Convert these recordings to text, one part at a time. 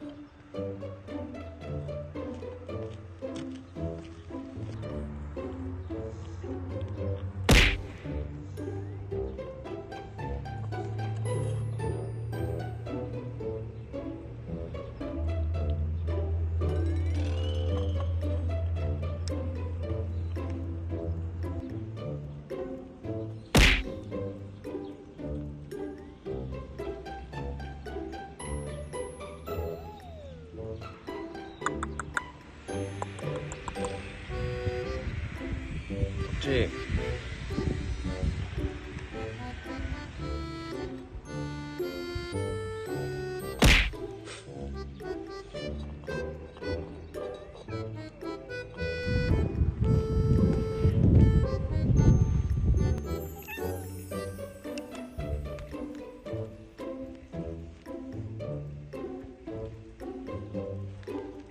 Thank you. 덥지?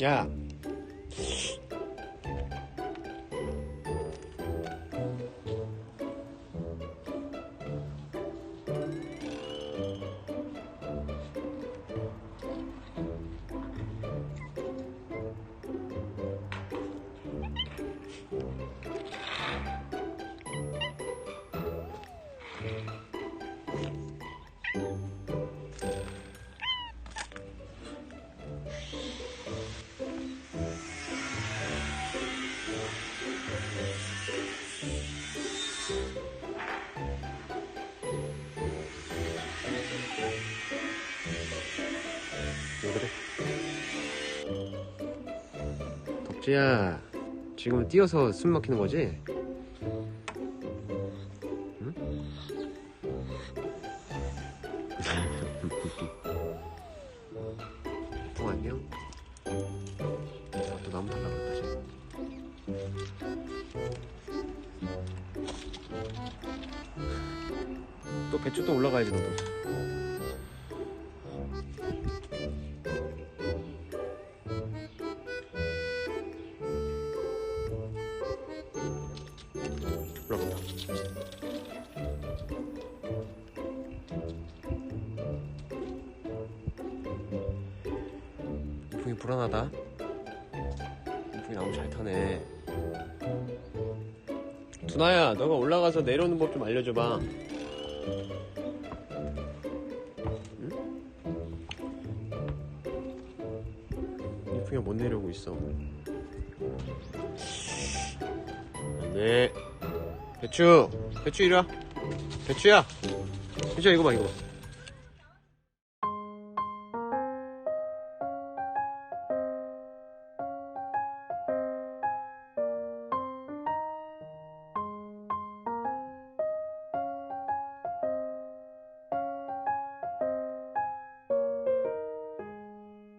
야. 왜 그래? 덕지야, 지금 뛰어서 숨 막히는 거지? 응? tung 안녕? 또 배추 또 올라가야지, 너도. 올라간다. 이풍이 불안하다. 이풍이 나무 잘 타네. 두나야, 너가 올라가서 내려오는 법 좀 알려줘봐. 응? 이풍이가 못 내려오고 있어. 네. 배추, 배추 이리 와. 배추야. 배추야 이거 봐 이거. 봐.